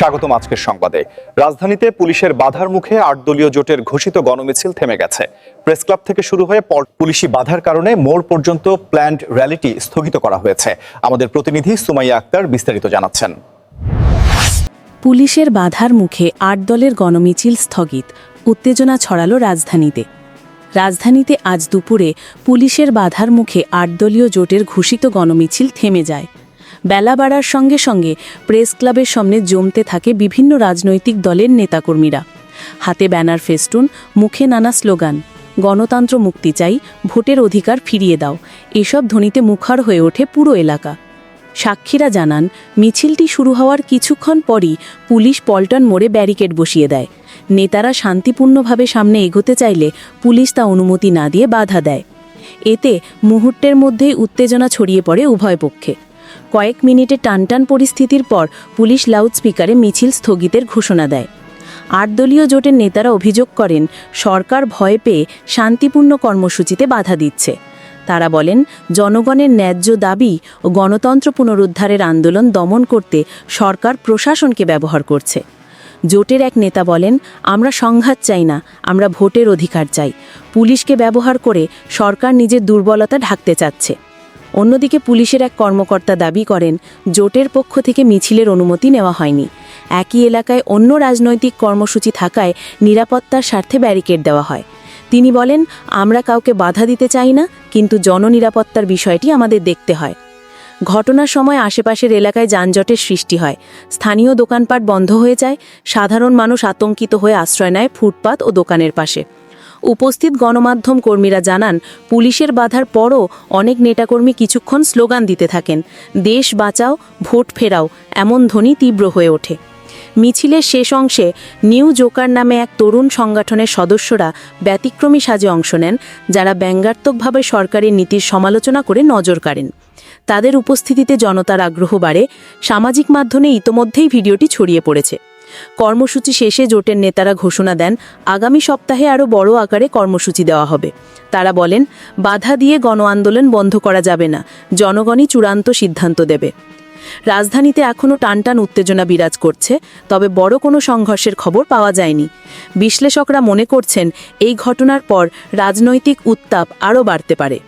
স্বাগতম আজকের সংবাদে। রাজধানীতে পুলিশের বাধার মুখে আট দলীয় জোটের ঘোষিত গণমিছিল থেমে গেছে। প্রেস ক্লাব থেকে শুরু হয়ে পুলিশি বাধার কারণে মোড় পর্যন্ত প্ল্যান্ড র্যালিটি স্থগিত করা হয়েছে। আমাদের প্রতিনিধি সুমাইয়া আক্তার বিস্তারিত জানাচ্ছেন। পুলিশের বাধার মুখে আট দলের গণমিছিল স্থগিত। উত্তেজনা ছড়ালো রাজধানীতে। রাজধানীতে আজ দুপুরে পুলিশের বাধার মুখে আট দলীয় জোটের ঘোষিত গণমিছিল থেমে যায়। বেলা বাড়ার সঙ্গে সঙ্গে প্রেস ক্লাবের সামনে জমতে থাকে বিভিন্ন রাজনৈতিক দলের নেতাকর্মীরা। হাতে ব্যানার ফেস্টুন, মুখে নানা স্লোগান। গণতন্ত্র মুক্তি চাই, ভোটের অধিকার ফিরিয়ে দাও। এসব ধ্বনিতে মুখার হয়ে ওঠে পুরো এলাকা। সাক্ষীরা জানান, মিছিলটি শুরু হওয়ার কিছুক্ষণ পরই পুলিশ পল্টন মোড়ে ব্যারিকেড বসিয়ে দেয়। নেতারা শান্তিপূর্ণভাবে সামনে এগোতে চাইলে পুলিশ তা অনুমতি না দিয়ে বাধা দেয়। এতে মুহূর্তের মধ্যেই উত্তেজনা ছড়িয়ে পড়ে উভয় পক্ষে। কয়েক মিনিটে টানটান পরিস্থিতির পর পুলিশ লাউডস্পিকারে মিছিল স্থগিতের ঘোষণা দেয়। আট দলীয় জোটের নেতারা অভিযোগ করেন, সরকার ভয় পেয়ে শান্তিপূর্ণ কর্মসূচিতে বাধা দিচ্ছে। তারা বলেন, জনগণের ন্যায্য দাবি ও গণতন্ত্র পুনরুদ্ধারের আন্দোলন দমন করতে সরকার প্রশাসনকে ব্যবহার করছে। জোটের এক নেতা বলেন, আমরা সংঘাত চাই না, আমরা ভোটের অধিকার চাই। পুলিশকে ব্যবহার করে সরকার নিজের দুর্বলতা ঢাকতে চাচ্ছে। অন্যদিকে পুলিশের এক কর্মকর্তা দাবি করেন, জোটের পক্ষ থেকে মিছিলের অনুমতি নেওয়া হয়নি। একই এলাকায় অন্য রাজনৈতিক কর্মসূচি থাকায় নিরাপত্তার স্বার্থে ব্যারিকেড দেওয়া হয়। তিনি বলেন, আমরা কাউকে বাধা দিতে চাই না, কিন্তু জননিরাপত্তার বিষয়টি আমাদের দেখতে হয়। ঘটনার সময় আশেপাশের এলাকায় যানজটের সৃষ্টি হয়। স্থানীয় দোকানপাট বন্ধ হয়ে যায়। সাধারণ মানুষ আতঙ্কিত হয়ে আশ্রয় নেয় ফুটপাত ও দোকানের পাশে। উপস্থিত গণমাধ্যম কর্মীরা জানান, পুলিশের বাধার পরও অনেক নেতাকর্মী কিছুক্ষণ স্লোগান দিতে থাকেন, দেশ বাঁচাও, ভোট ফেরাও এমন ধ্বনি তীব্র হয়ে ওঠে। মিছিলের শেষ অংশে নিউ জোকার নামে এক তরুণ সংগঠনের সদস্যরা ব্যতিক্রমী সাজে অংশ নেন, যারা ব্যঙ্গাত্মকভাবে সরকারের নীতির সমালোচনা করে নজর কাড়েন। তাদের উপস্থিতিতে জনতার আগ্রহ বাড়ে। সামাজিক মাধ্যমে ইতোমধ্যেই ভিডিওটি ছড়িয়ে পড়েছে। কর্মসূচি শেষে জোটের নেতারা ঘোষণা দেন, আগামী সপ্তাহে আরও বড় আকারে কর্মসূচি দেওয়া হবে। তারা বলেন, বাধা দিয়ে গণ আন্দোলন বন্ধ করা যাবে না, জনগণই চূড়ান্ত সিদ্ধান্ত দেবে। রাজধানীতে এখনও টানটান উত্তেজনা বিরাজ করছে, তবে বড় কোনো সংঘর্ষের খবর পাওয়া যায়নি। বিশ্লেষকরা মনে করছেন, এই ঘটনার পর রাজনৈতিক উত্তাপ আরও বাড়তে পারে।